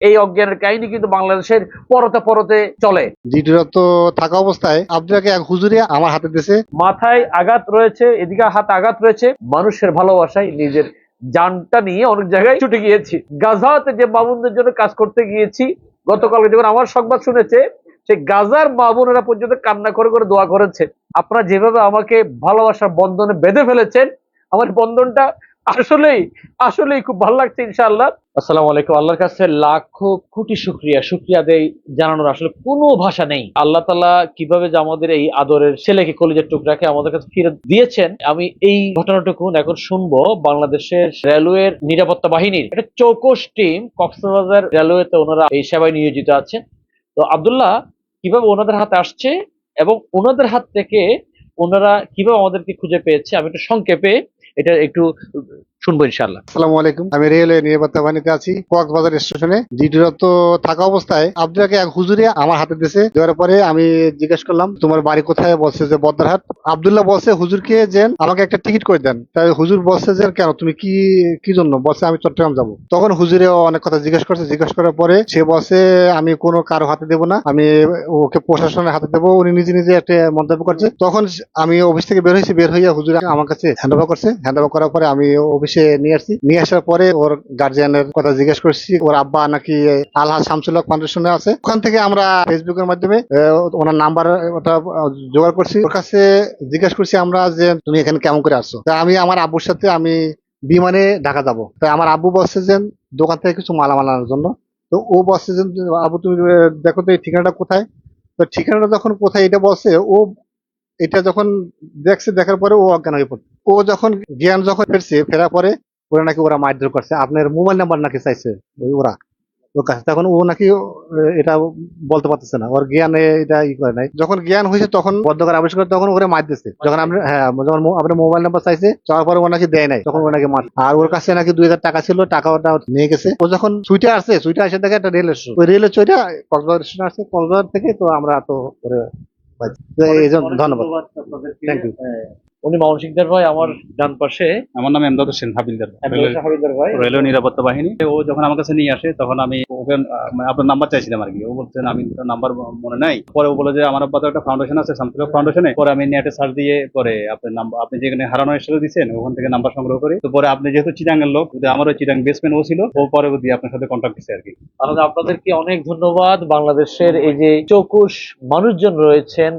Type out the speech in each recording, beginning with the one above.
এই অজ্ঞানের কাহিনী কিন্তু বাংলাদেশের পরতে পরতে চলে। তো থাকা অবস্থায় আপনাকে এক হুজুরে আমার হাতে দিয়েছে মাথায় আঘাত রয়েছে এদিকে হাত আঘাত রয়েছে। মানুষের ভালোবাসায় নিজের জানটা নিয়ে অনেক জায়গায় ছুটে গিয়েছি। গাজাতে যে মামুনদের জন্য কাজ করতে গিয়েছি গতকালকে যখন আমার সংবাদ শুনেছে সে গাজার মামুনেরা পর্যন্ত কান্না করে করে দোয়া করেছে। আপনারা যেভাবে আমাকে ভালোবাসার বন্ধনে বেঁধে ফেলেছেন আমার বন্ধনটা আসলেই আসলেই খুব ভালো লাগছে ইনশাআল্লাহ। আসসালামু আলাইকুম, আল্লাহর কাছে লাখো কোটি শুক্রিয়া শুক্রিয়া দেই জানানোর আসলে কোনো ভাষা নেই। আল্লাহ তালা কীভাবে যে আমাদের এই আদরের ছেলেকে কলিজার টুকরাকে আমাদের কাছে ফিরে দিয়েছেন, আমি এই ঘটনাটুকু এখন শুনব বাংলাদেশের রেলওয়ের নিরাপত্তা বাহিনীর। একটা চৌকস টিম, কক্সবাজার রেলওয়েতে ওনারা এই সেবায় নিয়োজিত আছেন। তো আব্দুল্লাহ, কীভাবে ওনাদের হাতে আসছে এবং ওনাদের হাত থেকে ওনারা কীভাবে আমাদেরকে খুঁজে পেয়েছে, আমি একটু সংক্ষেপে এটা একটু শুনব ইনশাল্লাহ আসসালামু আলাইকুম। আমি রেলওয়ে নিরাপত্তা বাহিনীতে আছি, কক্সবাজার স্টেশনে। জিডিরা থাকা অবস্থায় আব্দুল্লাহকে এক হুজুরে আমার হাতে দিয়েছে দেওয়ার পরে আমি জিজ্ঞেস করলাম, তোমার বাড়ি কোথায়? বলছে যে বদ্রারহাট আব্দুল্লাহ বলছে হুজুরকে যে আমাকে একটা টিকিট করে দেন। তাই হুজুর বলছে যে কেন? তুমি কি কি জন্য? বলছে, আমি চট্টগ্রাম যাব। তখন হুজুরে অনেক কথা জিজ্ঞেস করছে। জিজ্ঞেস করার পরে সে বলছে, আমি কোনো কারও হাতে দেবো না। আমি ওকে প্রশাসনের হাতে দেবো। উনি নিজে নিজে একটা মন্তব্য করছে। তখন আমি অফিস থেকে বের হয়েছি। বের হইয়া হুজুর আমার কাছে হ্যান্ডওভার করছে। হ্যান্ডওভার করার পরে আমি অফিসে নিয়ে আসছি। নিয়ে আসার পরে ওর গার্জিয়ানের কথা জিজ্ঞেস করছি, ওর আব্বা নাকি আলহা শামসুল্লাহ ফাউন্ডেশনে আছে। ওখান থেকে আমরা ফেসবুকের মাধ্যমে ওনার নাম্বার, ওটা, জোগাড় করছি। ওর কাছে জিজ্ঞেস করছি আমরা যে, তুমি এখানে কেমন করে আসছো? তা আমি আমার আব্বুর সাথে আমি বিমানে ঢাকা যাব। তাই আমার আব্বু বলছে যে, দোকান থেকে কিছু মালামাল আনার জন্য। তো ও বলছে যে, আব্বু, তুমি দেখো তো এই ঠিকানাটা কোথায়? তো ঠিকানাটা যখন কোথায়, এটা বলছে, ও, এটা যখন দেখছে, দেখার পরে ও অজ্ঞান হয়ে পড়ছে। ও যখন জ্ঞান যখন ফেরছে, ফেরার পরে ওরা নাকি ওরা মারধর করছে। আপনার মোবাইল নাম্বার নাকি চাইছে ওই ওরা? ওর কাছে। তখন ও নাকি এটা বলতে পারতেছে না। ওর জ্ঞান এটা ই করে নাই। যখন জ্ঞান হয়েছে তখন বদ্ধকার আবিষ্কার তখন ওরে মার দিচ্ছে যখন আপনি হ্যাঁ যখন আপনার মোবাইল নাম্বার চাইছে, চাওয়ার পরে ও নাকি দেয় নাই। তখন ও নাকি মার। আর ওর কাছে নাকি দুই হাজার টাকা ছিল টাকা ওটা নিয়ে গেছে। ও যখন সুইটে আসছে সুইটে আসে দেখে একটা রেল স্টেশন ওই রেলের চইটা কক্সবাজার স্টেশন আসছে। কক্সবাজার থেকে তো আমরা তো এই জন্য ধন্যবাদ। থ্যাংক ইউ উনি মামুন সিকদার ভাই আমার ডান পাশে। আমার নাম এমদাদ হোসেন হাবিলদার। রেলওয়ে- ভাই। রেলওয়ে নিরাপত্তা বাহিনী। ও যখন আমার কাছে নিয়ে আসে তখন আমি ওকে মানে আপনার নাম্বার চাইছিলাম আর কি। ও বলছেন আমি নাম্বার মনে নাই। পরে ও বলে যে আমার আব্বা একটা ফাউন্ডেশন আছে ফাউন্ডেশনে পরে আমি নেটে সার্চ দিয়ে পরে আপনার নাম্বার আপনি যেখানে হারানো দিচ্ছেন ওখান থেকে নাম্বার সংগ্রহ করি। তো পরে আপনি যেহেতু চিটাঙ্গের লোক আমারও চিটাং বেসমেন্ট ও ছিল। ও পরে দিয়ে আপনার সাথে কন্ট্যাক্ট দিচ্ছে আর কি। আপনাদেরকে অনেক ধন্যবাদ। বাংলাদেশের এই যে চৌকুশ মানুষজন রয়েছেন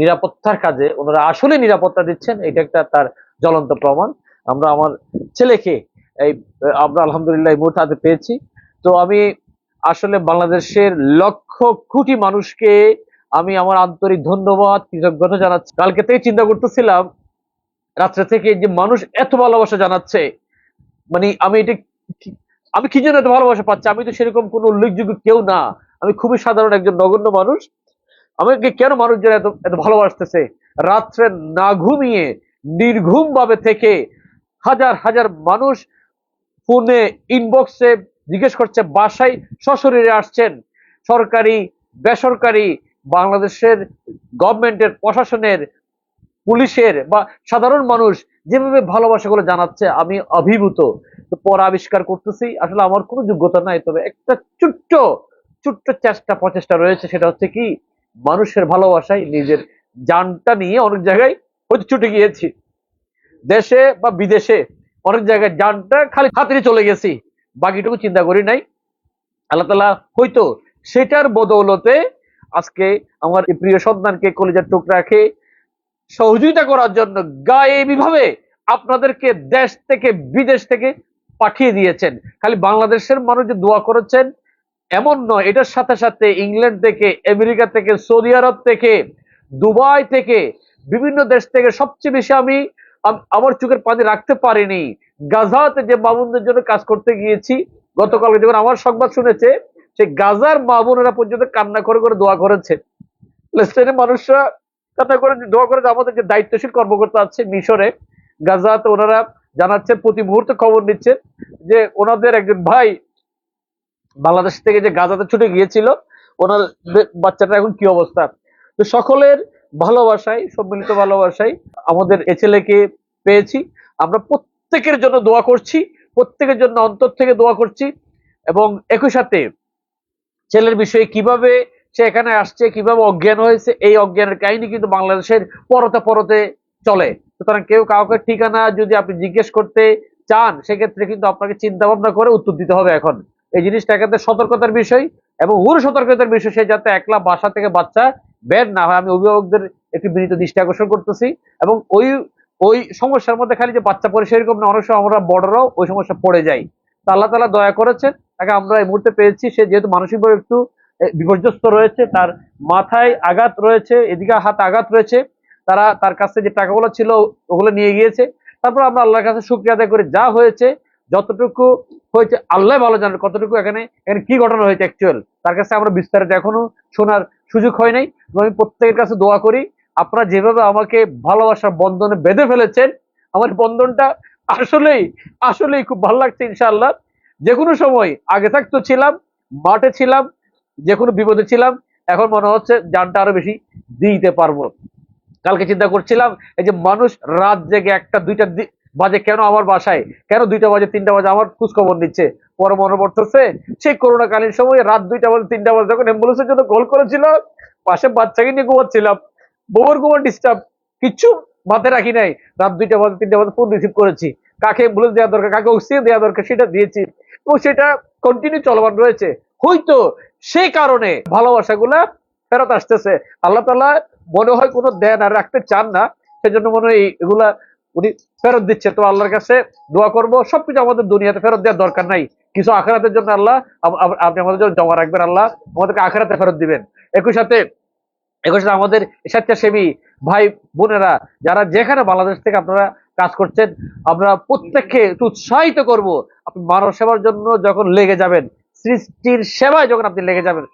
নিরাপত্তার কাজে ওনারা আসলে নিরাপত্তা দিচ্ছেন এটা একটা তার জ্বলন্ত প্রমাণ। আমরা আমার ছেলেকে এই, আমরা আলহামদুলিল্লাহ এই মুহূর্তে পেয়েছি। তো আমি আসলে বাংলাদেশের লক্ষ কোটি মানুষকে আমি আমার আন্তরিক ধন্যবাদ, কৃতজ্ঞতা জানাচ্ছি। কালকে থেকে চিন্তা করতেছিলাম, রাত্রে থেকে যে মানুষ এত ভালোবাসা জানাচ্ছে মানে আমি এটা আমি কি জন্য এত ভালোবাসা পাচ্ছি? আমি তো সেরকম কোনো উল্লেখযোগ্য কেউ না। আমি খুবই সাধারণ একজন নগণ্য মানুষ। আমাকে কেন মানুষজন এত এত ভালোবাসতেছে? রাত্রে না ঘুমিয়ে নির্ঘুম ভাবে থেকে হাজার হাজার মানুষ ফোনে ইনবক্সে জিজ্ঞেস করছে, বাসায় সশরীরে আসছেন? সরকারি, বেসরকারি, বাংলাদেশের গভর্নমেন্টের, প্রশাসনের, পুলিশের বা সাধারণ মানুষ যেভাবে ভালোবাসাগুলো জানাচ্ছে, আমি অভিভূত। তো পর আবিষ্কার করতেছি। আসলে আমার কোনো যোগ্যতা নাই, তবে একটা ছোট্ট ছোট্ট চেষ্টা প্রচেষ্টা রয়েছে, সেটা হচ্ছে কি, মানুষের ভালোবাসায় নিজের জানটা নিয়ে অনেক জায়গায় হয়তো ছুটে গিয়েছি। দেশে বা বিদেশে অনেক জায়গায় যানটা খালি খাতিরে চলে গেছি। বাকিটুকু চিন্তা করি নাই। আল্লাহ তালা হয়তো সেটার বদৌলতে আজকে আমার প্রিয় সন্তানকে কলিজার টুকরাকে সহযোগিতা করার জন্য গায়েবীভাবে আপনাদেরকে দেশ থেকে, বিদেশ থেকে পাঠিয়ে দিয়েছেন। খালি বাংলাদেশের মানুষ যে দোয়া করেছেন, এমন নয়। এটার সাথে সাথে ইংল্যান্ড থেকে, আমেরিকা থেকে, সৌদি আরব থেকে দুবাই থেকে বিভিন্ন দেশ থেকে সবচেয়ে বেশি আমি আমার চোখের পানি রাখতে পারিনি। গাজাতে যে মামুনদের জন্য কাজ করতে গিয়েছি গতকাল যখন আমার সংবাদ শুনেছে, সে গাজার মামুনেরা পর্যন্ত কান্না করে করে দোয়া করেছে। লেস্টাইনের মানুষরা কান্না করে দোয়া করে আমাদের যে দায়িত্বশীল কর্মকর্তা আছে মিশরে। গাজাতে ওনারা জানাচ্ছেন প্রতি মুহূর্তে খবর নিচ্ছেন যে ওনাদের একজন ভাই বাংলাদেশ থেকে যে গাজাতে ছুটে গিয়েছিল, ওনার বাচ্চাটা এখন কি অবস্থা? তো সকলের ভালোবাসায় সম্মিলিত ভালোবাসায় আমাদের এ ছেলেকে পেয়েছি। আমরা প্রত্যেকের জন্য দোয়া করছি, প্রত্যেকের জন্য অন্তর থেকে দোয়া করছি এবং একই সাথে ছেলের বিষয়ে কীভাবে সে এখানে আসছে, কীভাবে অজ্ঞান হয়েছে, এই অজ্ঞানের কাহিনী কিন্তু বাংলাদেশের পরতে পরতে চলে। সুতরাং কেউ কাউকে ঠিকানা যদি আপনি জিজ্ঞেস করতে চান, সেক্ষেত্রে কিন্তু আপনাকে চিন্তা ভাবনা করে উত্তর দিতে হবে এখন। এই জিনিসটা এক্ষেত্রে সতর্কতার বিষয় এবং ওর সতর্কতার বিষয়, সে যাতে একলা বাসা থেকে বাচ্চা বের না হয়, আমি অভিভাবকদের একটি বিনীত দৃষ্টি আকর্ষণ করতেছি এবং ওই ওই সমস্যার মধ্যে খালি যে বাচ্চা পড়ে সেরকম না, অনেক সময় আমরা বড়রাও ওই সমস্যা পড়ে যাই। তা আল্লাহ তালা দয়া করেছেন, তাকে আমরা এই মুহূর্তে পেয়েছি। সে যেহেতু মানসিকভাবে একটু বিপর্যস্ত রয়েছে, তার মাথায় আঘাত রয়েছে, এদিকে হাত আঘাত রয়েছে, তারা তার কাছে যে টাকাগুলো ছিল ওগুলো নিয়ে গিয়েছে। তারপর আমরা আল্লাহর কাছে শুক্রিয়া আদায় করে, যা হয়েছে, যতটুকু হয়েছে, আল্লাহ ভালো জানেন কতটুকু এখানে এখানে কি ঘটনা হয়েছে অ্যাকচুয়াল তার কাছে আমরা বিস্তারিত এখনও শোনার সুযোগ হয় নাই। আমি প্রত্যেকের কাছে দোয়া করি, আপনারা যেভাবে আমাকে ভালোবাসার বন্ধনে বেঁধে ফেলেছেন, আমার বন্ধনটা আসলেই আসলেই খুব ভালো লাগছে ইনশাআল্লাহ। যে কোনো সময় আগে থাকতো ছিলাম, মাঠে ছিলাম, যে কোনো বিপদে ছিলাম, এখন মনে হচ্ছে জানটা আরও বেশি দিতে পারব। কালকে চিন্তা করছিলাম, এই যে মানুষ রাত জেগে একটা, দুইটা বাজে কেন আমার বাসায়? কেন দুইটা বাজে, তিনটা বাজে আমার খোঁজ খবর নিচ্ছে? পরে মনে পড়তেছে, সেই করোনা কালীন সময় রাত দুইটা বাজে, তিনটা বাজে যখন অ্যাম্বুলেন্সের জন্য কল করেছিল পাশে বাচ্চাকে নিয়ে ঘুমাচ্ছিলাম। বউর ঘুমার ডিস্টার্ব কিচ্ছু মাথায় রাখি নাই। রাত দুইটা বাজে, তিনটা বাজে ফোন রিসিভ করেছি। কাকে অ্যাম্বুলেন্স দেওয়া দরকার, কাকে অক্সিজেন দেওয়া দরকার সেটা দিয়েছি। এবং সেটা কন্টিনিউ চলমান রয়েছে। হয়তো সেই কারণে ভালোবাসাগুলা ফেরত আসতেছে। আল্লাহ তালা মনে হয় কোনো দেন আর রাখতে চান না। সেজন্য মনে হয় এগুলা উনি ফেরত দিচ্ছে। তো আল্লাহর কাছে দোয়া করব, সবকিছু আমাদের দুনিয়াতে ফেরত দেওয়ার দরকার নাই। কিছু আখেরাতের জন্য আল্লাহ আপ- আপ- আপনি আমাদের জন্য জমা রাখবেন আল্লাহ, আমাদেরকে আখেরাতে ফেরত দিবেন। একই সাথে একই সাথে আমাদের স্বেচ্ছাসেবী ভাই, বোনেরা, যারা যেখানে বাংলাদেশ থেকে আপনারা কাজ করছেন, আমরা প্রত্যেককে উৎসাহিত করব। আপনি মানব সেবার জন্য যখন লেগে যাবেন, সৃষ্টির সেবায় যখন আপনি লেগে যাবেন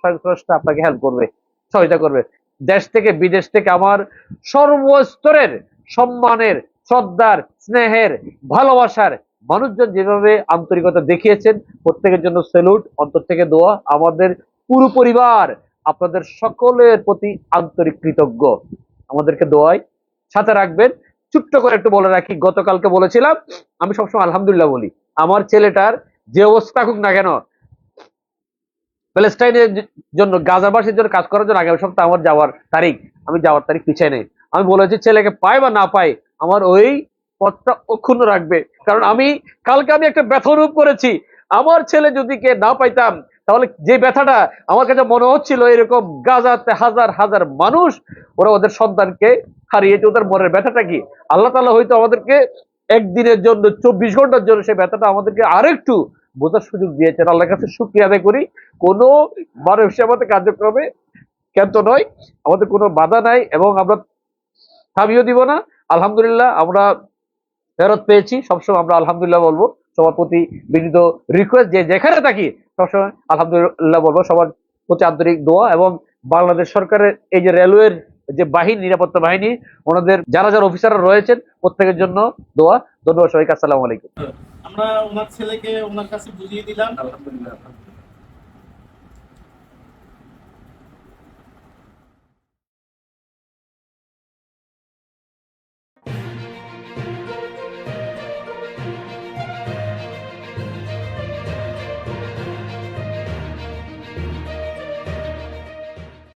আপনাকে হেল্প করবে সহায়তা করবে। দেশ থেকে, বিদেশ থেকে আমার সর্বস্তরের সম্মানের শ্রদ্ধার, স্নেহের, ভালোবাসার মানুষজন যেভাবে আন্তরিকতা দেখিয়েছেন, প্রত্যেকের জন্য সেলুট অন্তর থেকে দোয়া আমাদের পুরো পরিবার, আপনাদের সকলের প্রতি আন্তরিক কৃতজ্ঞ। আমাদেরকে দোয়ায় সাথে রাখবেন। ছোট্ট করে একটু বলে রাখি, গতকালকে বলেছিলাম, আমি সবসময় আলহামদুলিল্লাহ বলি, আমার ছেলেটার যে অবস্থা থাকুক না কেন, প্যালেস্টাইনের জন্য, গাজাবাসীর জন্য কাজ করার জন্য আগামী সপ্তাহে আমার যাওয়ার তারিখ, আমি যাওয়ার তারিখ পিছিয়ে নেই। আমি বলেছি, ছেলেকে পায় বা না পায় আমার ওই পথটা অক্ষুণ্ণ রাখবে। কারণ আমি, কালকে আমি একটা ব্যথা অনুভব করেছি। আমার ছেলে যদি কে না পাইতাম, তাহলে যে ব্যথাটা আমার কাছে মনে হচ্ছিল এরকম গাজাতে হাজার হাজার মানুষ, ওরা ওদের সন্তানকে হারিয়েছে ওদের মনের ব্যথাটা কি? আল্লাহ তালা হয়তো আমাদেরকে একদিনের জন্য, চব্বিশ ঘণ্টার জন্য সেই ব্যথাটা আমাদেরকে আরেকটু বোঝার সুযোগ দিয়েছেন। আল্লাহর কাছে শুক্রিয়া আদায় করি। কোনো মানব সেবাতে কার্যক্রমে ক্ষেত্র নয়, আমাদের কোনো বাধা নাই এবং আমরা থামিয়েও দিব না। আলহামদুলিল্লাহ আমরা ফেরত পেয়েছি। সবসময় আমরা আলহামদুলিল্লাহ বলব সবার প্রতি বিনীত রিকোয়েস্ট যে যেখানে থাকি সবসময় আলহামদুলিল্লাহ বলব সবার প্রতি আন্তরিক দোয়া এবং বাংলাদেশ সরকারের এই যে রেলওয়ের যে বাহিনী নিরাপত্তা বাহিনী ওনাদের যারা যারা অফিসাররা রয়েছেন প্রত্যেকের জন্য দোয়া। ধন্যবাদ সবাইকে আসসালামু আলাইকুম। আমরা ওনার ছেলেকে ওনার কাছে বুঝিয়ে দিলাম।